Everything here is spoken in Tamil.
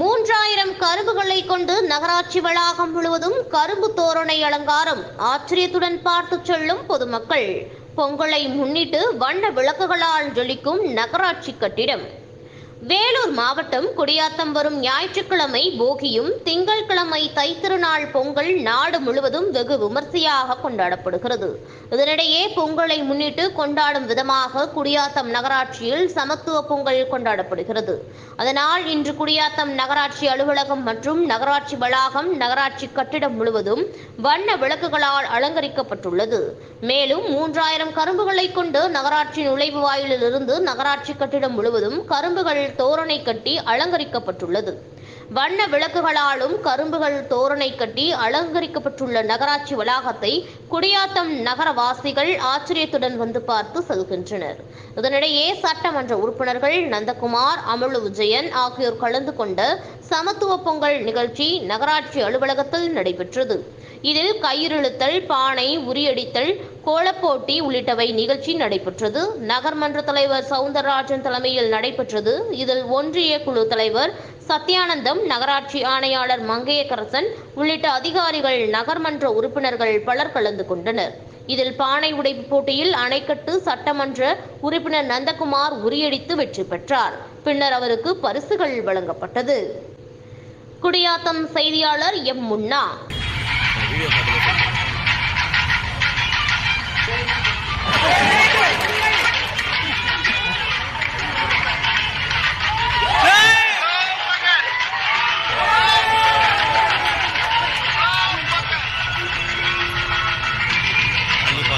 மூன்றாயிரம் கரும்புகளை கொண்டு நகராட்சி வளாகம் முழுவதும் கரும்பு தோரணை அலங்காரம் ஆச்சரியத்துடன் பார்த்து செல்லும் பொதுமக்கள். பொங்கலை முன்னிட்டு வண்ண விளக்குகளால் ஜொலிக்கும் நகராட்சி கட்டிடம். வேலூர் மாவட்டம் குடியாத்தம் வரும் ஞாயிற்றுக்கிழமை போகியும் திங்கட்கிழமை தைத்திருநாள் பொங்கல் நாடு முழுவதும் வெகு விமர்சையாக கொண்டாடப்படுகிறது. இதனிடையே பொங்கலை முன்னிட்டு கொண்டாடும் விதமாக குடியாத்தம் நகராட்சியில் சமத்துவ பொங்கல் கொண்டாடப்படுகிறது. அதனால் இன்று குடியாத்தம் நகராட்சி அலுவலகம் மற்றும் நகராட்சி வளாகம் நகராட்சி கட்டிடம் முழுவதும் வண்ண விளக்குகளால் அலங்கரிக்கப்பட்டுள்ளது. மேலும் மூன்றாயிரம் கரும்புகளை கொண்டு நகராட்சி நுழைவு வாயிலிலிருந்து நகராட்சி கட்டிடம் முழுவதும் கரும்புகள் தோரணை கட்டி அலங்கரிக்கப்பட்டுள்ளது. வண்ண விளக்குகளாலும் கரும்புகள் தோரணை கட்டி அலங்கரிக்கப்பட்டுள்ள நகராட்சி வளாகத்தை குடியாத்தம் நகரவாசிகள் ஆச்சரியத்துடன் வந்து பார்த்து செல்கின்றனர். இதனிடையே சட்டமன்ற உறுப்பினர்கள் நந்தகுமார் அமலு விஜயன் ஆகியோர் கலந்து கொண்ட சமத்துவ பொங்கல் நிகழ்ச்சி நகராட்சி அலுவலகத்தில் நடைபெற்றது. இதில் கயிறிழுத்தல் பானை உரியடித்தல் கோலப்போட்டி உள்ளிட்டவை நிகழ்ச்சி நடைபெற்றது. நகர்மன்ற தலைவர் சவுந்தரராஜன் தலைமையில் நடைபெற்றது. இதில் ஒன்றிய குழு தலைவர் சத்யானந்தம் நகராட்சி ஆணையாளர் மங்கையக்கரசன் உள்ளிட்ட அதிகாரிகள் நகர்மன்ற உறுப்பினர்கள் பலர் கலந்து கொண்டனர். இதில் பானை உடைப்பு போட்டியில் அணைக்கட்டு சட்டமன்ற உறுப்பினர் நந்தகுமார் உரியடித்து வெற்றி பெற்றார். பின்னர் அவருக்கு பரிசுகள் வழங்கப்பட்டது. குடியாத்தம் செய்தியாளர் எம் முன்னா.